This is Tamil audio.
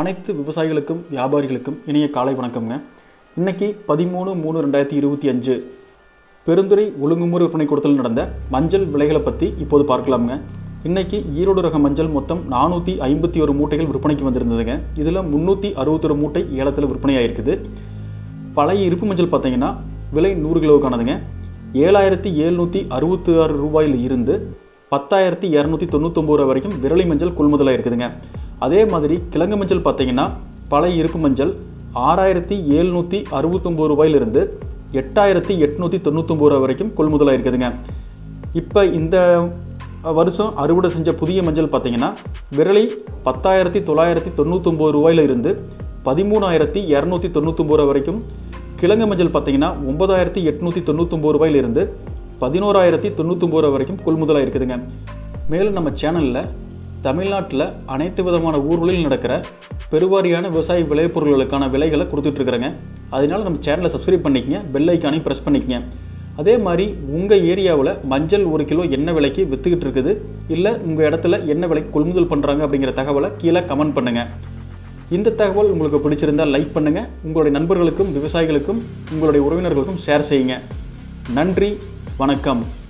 அனைத்து விவசாயிகளுக்கும் வியாபாரிகளுக்கும் இனிய காலை வணக்கம்ங்க. இன்னைக்கு பதிமூணு மூணு ரெண்டாயிரத்தி இருபத்தி அஞ்சு பெருந்துறை ஒழுங்குமுறை விற்பனை கூடத்தில் நடந்த மஞ்சள் விலைகளை பற்றி இப்போது பார்க்கலாமுங்க. இன்னைக்கு ஈரோடு ரக மஞ்சள் மொத்தம் நானூற்றி ஐம்பத்தி ஒரு மூட்டைகள் விற்பனைக்கு வந்திருந்ததுங்க. இதில் முந்நூற்றி அறுபத்தொரு மூட்டை ஏலத்தில் விற்பனையாயிருக்குது பழைய இருப்பு மஞ்சள் பார்த்தீங்கன்னா விலை நூறு கிலோவுக்கானதுங்க. ஏழாயிரத்தி எழுநூற்றி அறுபத்தி ஆறு ரூபாயில் இருந்து பத்தாயிரத்தி இரநூத்தி தொண்ணூத்தொம்பது ரூபா வரைக்கும் விரலி மஞ்சள் கொள்முதலாக இருக்குதுங்க. அதே மாதிரி கிழங்கு மஞ்சள் பார்த்தீங்கன்னா பழைய இருப்பு மஞ்சள் ஆறாயிரத்தி ஏழ்நூற்றி அறுபத்தொம்பது ரூபாயிலிருந்து எட்டாயிரத்தி எட்நூற்றி தொண்ணூத்தொம்பது ரூபா வரைக்கும் கொள்முதலாக இருக்குதுங்க. இப்போ இந்த வருஷம் அறுவடை செஞ்ச புதிய மஞ்சள் பார்த்தீங்கன்னா விரலி பத்தாயிரத்தி தொள்ளாயிரத்தி தொண்ணூத்தொம்பது ரூபாயிலிருந்து பதிமூணாயிரத்தி இரநூத்தி தொண்ணூத்தொம்பது ரூபா வரைக்கும் கிழங்கு மஞ்சள் பார்த்தீங்கன்னா ஒன்பதாயிரத்தி எட்நூற்றி தொண்ணூத்தொம்பது ரூபாயிலிருந்து பதினோராயிரத்தி தொண்ணூத்தொம்பது ரூபா வரைக்கும் கொள்முதலாக இருக்குதுங்க. மேலும் நம்ம சேனலில் தமிழ்நாட்டில் அனைத்து விதமான ஊர்களில் நடக்கிற பெருவாரியான விவசாய விளைபொருள்களுக்கான விலைகளை கொடுத்துட்ருக்குறேங்க. அதனால் நம்ம சேனலை சப்ஸ்கிரைப் பண்ணிக்கங்க பெல் ஐக்கானையும் ப்ரெஸ் பண்ணிக்கங்க. அதே மாதிரி உங்கள் ஏரியாவில் மஞ்சள் ஒரு கிலோ என்ன விலைக்கு விற்றுக்கிட்டு இருக்குது இல்லை உங்கள் இடத்துல என்ன விலைக்கு கொள்முதல் பண்ணுறாங்க அப்படிங்கிற தகவலை கீழே கமெண்ட் பண்ணுங்கள் இந்த தகவல் உங்களுக்கு பிடிச்சிருந்தால் லைக் பண்ணுங்கள் உங்களுடைய நண்பர்களுக்கும் விவசாயிகளுக்கும் உங்களுடைய உறவினர்களுக்கும் ஷேர் செய்யுங்க. நன்றி. வணக்கம்.